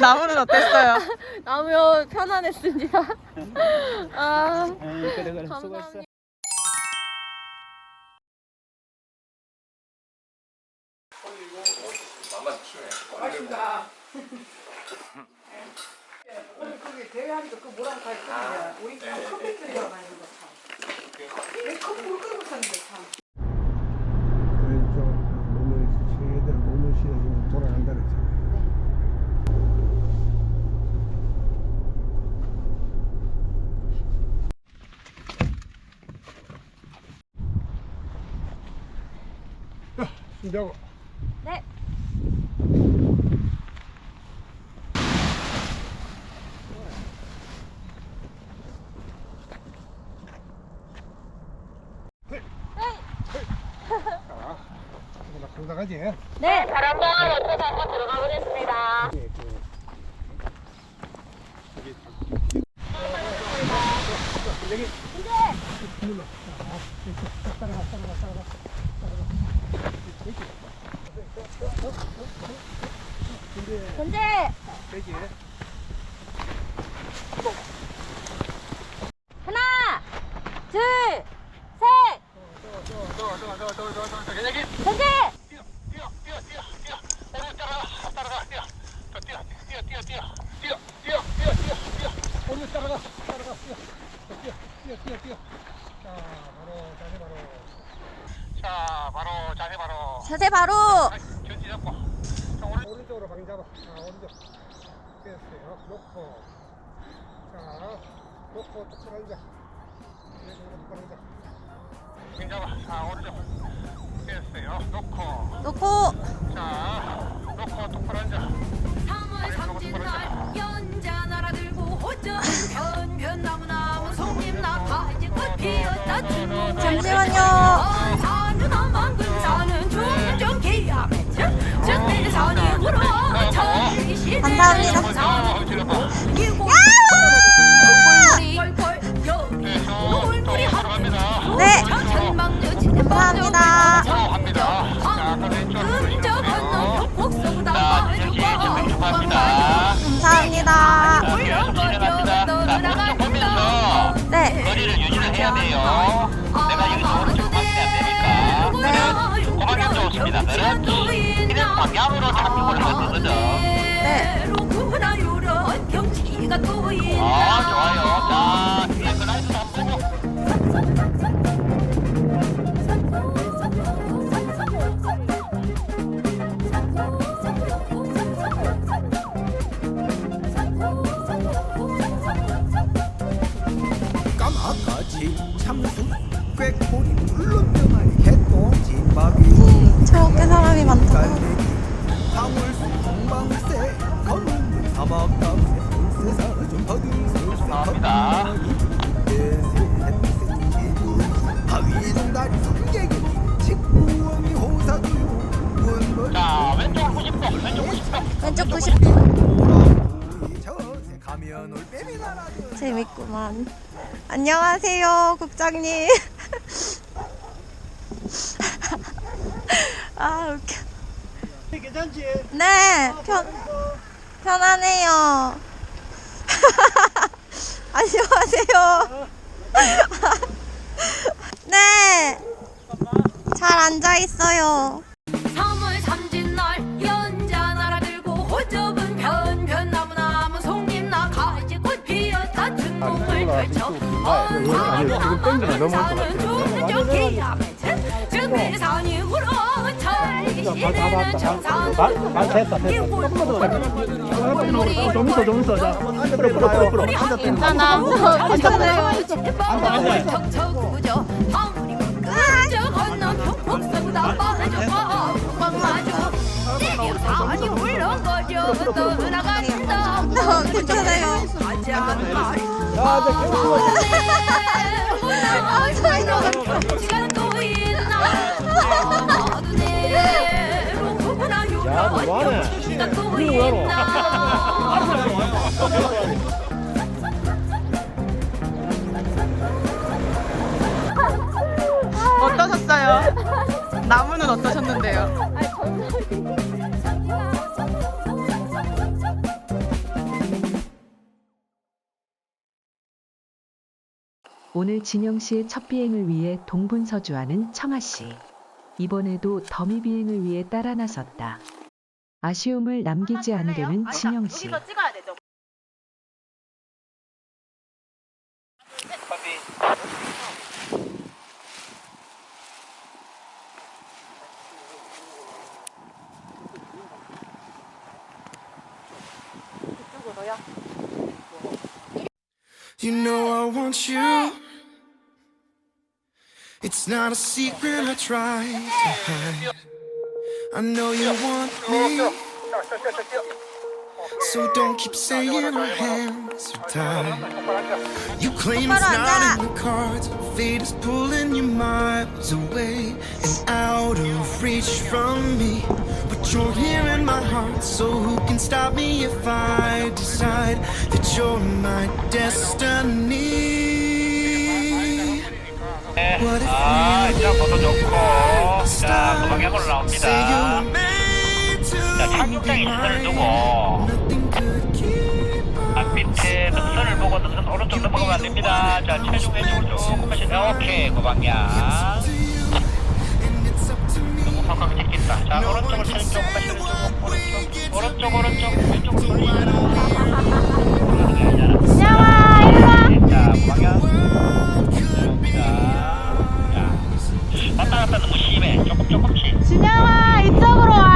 나무는 어땠어요? 나무요 편안했습니다. 아 에이, 그래 그래 수고했어. 감사합니다. 거기 대회하니까 그 뭐라고 다 했거든요. 우리 컴퓨터리가 많이 거 참. 왜 컴퓨터 끌고 탔는데 참. 왼쪽 몸을 최대한 몸을 실어주면 돌아간다 그랬잖아 자, 숨자고. 네. 자, 이거 상당하지? 네. 바람방울 옆에서 한번 들어가 보겠습니다. 예, 그, 현재 되지? 하나, 둘, 셋. 뛰어. 자, 바로 자세 바로. 자, 자세 바로 자세 바로. 견지 잡고 오른쪽으로 방 잡아. 아, 오른쪽. 됐어요. 놓고. 자, 놓고 똑바로 앉아. 왼쪽으로 똑바로 앉아. 견 잡아. 자, 오른쪽 됐어요. 놓고 놓고 자, 감사합니다. 재밌구만. 안녕하세요, 국장님. 아, 웃겨. 괜찮지? 네, 편, 편하네요. 안녕하세요. 네, 잘 앉아 있어요. 즉내산이 울어 천리시대는 정상 말 됐다 됐다. 좀 있어 좀 있어. 자, 풀어 풀어 풀어 풀어. 괜찮아. 괜찮아요. 어, 괜찮아요. 야, 뭐하네? 뭐하노? 있나 어떠셨어요? 나무는 어떠셨는데요? 오늘 진영 씨의 첫 비행을 위해 동분서주하는 청아 씨. 이번에도 더미 비행을 위해 따라 나섰다. 아쉬움을 남기지 않으려는 진영 씨. 찍어야 되죠. You know I want you. It's not a secret I try to hide. I know you want me. So don't keep saying our hands are tied. You claim it's not in the cards. Fate is pulling you miles away and out of reach from me. But you're here in my heart, so who can stop me if I decide that you're my destiny? What if 아, 모두 좋고. 자, start? 그 방향으로 나옵니다. were made to 자, be 착륙장에 시선을 두고 mine. Nothing could keep 앞밑에 능선을 보고 능선 오른쪽 넘어가면 안 됩니다. 자, 체중 왼쪽으로 조금 하시 오케이, 그 방향. 너무 확확 찍힌다. 자, 오른쪽으로 체중 조금 하시는 중. 오른쪽, 오른쪽, 오른쪽, 왼쪽으로 돌리시는 진영아, 일로 와. 자, 그 방향. 왔다 갔다 너무 심해. 조금, 조금씩. 진영아 이쪽으로 와.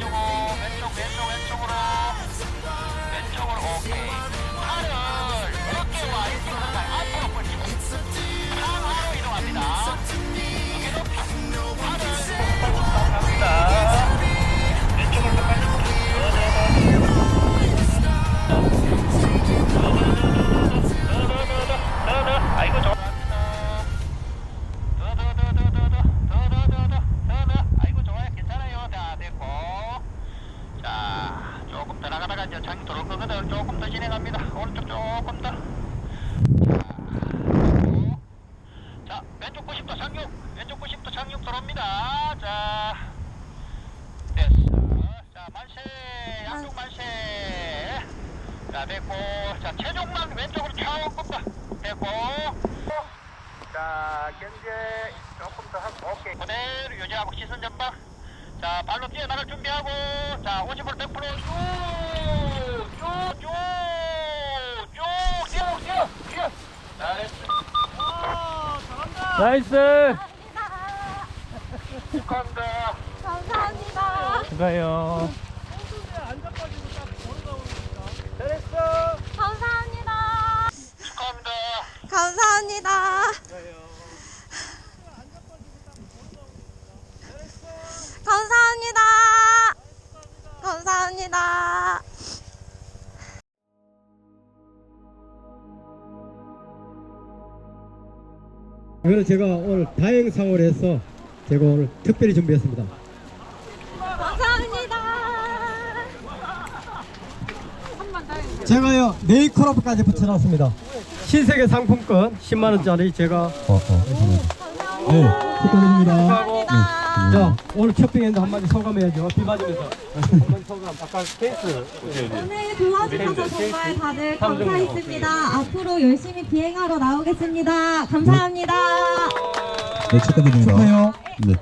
왼쪽 90도 착륙. 왼쪽 90도 착륙 들어옵니다. 자 됐어. 자 만세. 양쪽 만세. 자 됐고 자 체중만 왼쪽으로 조금 더 됐고 자 견제 조금 더 하고 오케이 그대로 유지하고 시선 전방 자 발로 뛰어나갈 준비하고 자 50% 100% 쭉쭉쭉쭉 뛰어 뛰어 뛰어 잘했어 나이스. 축하합니다 감사합니다. 가요. 감사 이거는 제가 오늘 다행상으로 해서 제가 오늘 특별히 준비했습니다. 감사합니다. 제가요 네이클럽까지 붙여놨습니다. 신세계 상품권 10만 원짜리 제가 어, 어. 어. 네, 축하드립니다. 축하하고. 네. 자 오늘 쇼핑했는데 한마디 소감해야죠. 비 맞으면서 한마디 소감. 아까 케이스 오늘 도와주셔서 정말 다들 감사했습니다. 앞으로 열심히 비행하러 나오겠습니다. 감사합니다. 네 축하드립니다. 축하해요. 네.